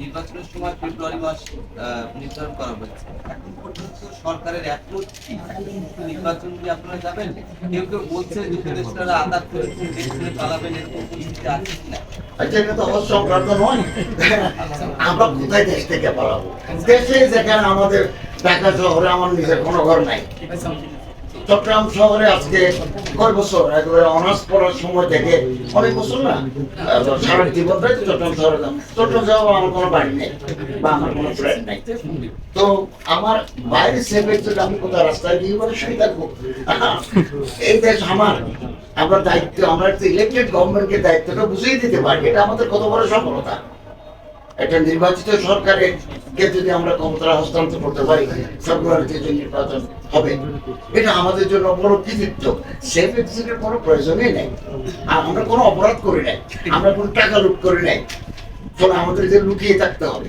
নির্বাচনের সময় ফেব্রুয়ারি মাস নির্ধারণ করা হয়েছে। এখন পর্যন্ত সরকারের কি? নির্বাচন কি আপনারা যাবেন? কেউ কেউ বলছে যে উপদেষ্টারা আদাত করে দেশ ছেড়ে এরকম পরিস্থিতি আছে কিনা? আচ্ছা নয়। দেশে যেখানে আমাদের ঢাকা শহরে আমার নিজের কোনো ঘর নাই। চট্টগ্রাম শহরে আজকে কয় বছর? একেবারে অনার্স পড়ার সময় থেকে। অনেক বছর না? সারা তো চট্টগ্রাম শহরে চট্টগ্রাম শহরে আমার কোনো বাড়ি নেই, বা আমার কোনো তো আমার বাইরে সেভে যদি আমি কোথাও রাস্তায় গিয়ে বলে শুয়ে থাকব? এই দেশ আমার। আমরা দায়িত্ব, আমরা ইলেকটেড গভর্নমেন্টকে দায়িত্বটা বুঝিয়ে দিতে পারি। এটা আমাদের কত বড় সফলতা। একটা নির্বাচিত সরকারের কে যদি আমরা ক্ষমতা হস্তান্তর করতে পারি ফেব্রুয়ারিতে যে নির্বাচন হবে, এটা আমাদের জন্য বড় কৃতিত্ব সেফ কোনো প্রয়োজনই নেই। আর আমরা কোনো অপরাধ করি নাই। আমরা কোনো টাকা লুট করি নাই। ফলে আমাদের যে লুকিয়ে থাকতে হবে।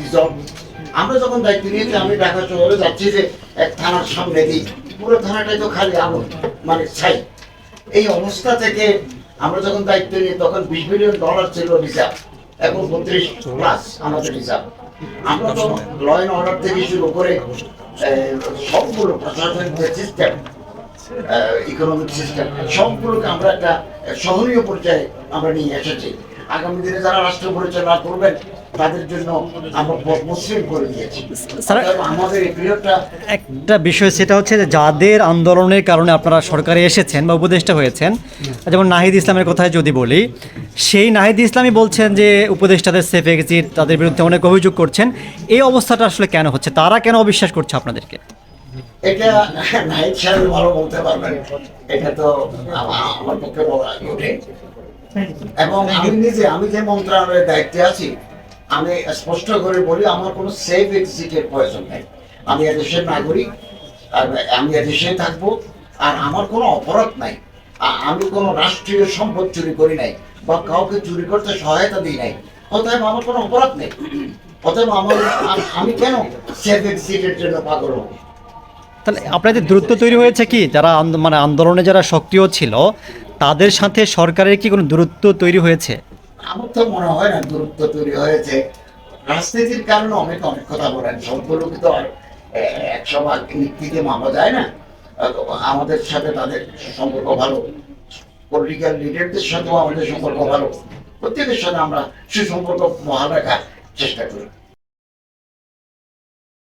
ডিসলভ আমরা যখন দায়িত্ব নিয়েছি, আমি ঢাকা শহরে যাচ্ছি যে এক থানার সামনে দিই। পুরো থানাটাই তো খালি মানে ছাই। এই অবস্থা থেকে আমরা যখন দায়িত্ব নিই, তখন বিশ বিলিয়ন ডলার ছিল রিজার্ভ এখন বত্রিশ প্লাস আমাদের আমরা তো ল অ্যান্ড অর্ডার থেকে শুরু করে সবগুলো প্রশাসনিক সিস্টেম ইকোনমিক সিস্টেম সবগুলোকে আমরা একটা সহনীয় পর্যায়ে আমরা নিয়ে এসেছি। আগামী দিনে যারা রাষ্ট্র পরিচালনা করবেন তাদের জন্য আমরা মসৃণ করে দিয়েছি। আমাদের এই পিরিয়ডটা একটা বিষয় সেটা হচ্ছে যে যাদের আন্দোলনের কারণে আপনারা সরকারে এসেছেন বা উপদেষ্টা হয়েছেন যেমন নাহিদ ইসলামের কথায় যদি বলি সেই নাহিদ ইসলামই বলছেন যে উপদেষ্টাদের সেফ এক্সিট তাদের বিরুদ্ধে অনেক অভিযোগ করছেন। এই অবস্থাটা আসলে কেন হচ্ছে? তারা কেন অবিশ্বাস করছে আপনাদেরকে? এটা সাহেব ভালো বলতে পারবেন। এটা তো আমার পক্ষে বলা এবং আমি নিজে, আমি যে মন্ত্রণালয়ের দায়িত্বে আছি, আমি স্পষ্ট করে বলি, আমার কোনো সেফ এক্সিটের প্রয়োজন নেই। আমি এদেশের নাগরিক আমি এদেশে থাকব, আর আমার কোনো অপরাধ নাই। আমি কোনো রাষ্ট্রীয় সম্পদ চুরি করি নাই, বা কাউকে চুরি করতে সহায়তা দিই নাই। অতএব আমার কোনো অপরাধ নেই। অতএব আমার, আমি কেন সেফ এক্সিটের জন্য পাগল হব? তাহলে আপনাদের দূরত্ব তৈরি হয়েছে কি? যারা মানে আন্দোলনে যারা সক্রিয় ছিল তাদের সাথে সরকারের কি কোনো দূরত্ব তৈরি হয়েছে? আমার তো মনে হয় না দূরত্ব তৈরি হয়েছে। রাজনীতির কারণে অনেক অনেক কথা বলেন। সবগুলো তো এক সময় নীতিতে মাপা যায় না। আমাদের সাথে তাদের সম্পর্ক ভালো। পলিটিক্যাল লিডারদের সাথেও আমাদের সম্পর্ক ভালো। প্রত্যেকের সাথে আমরা সুসম্পর্ক বহাল রাখার চেষ্টা করি।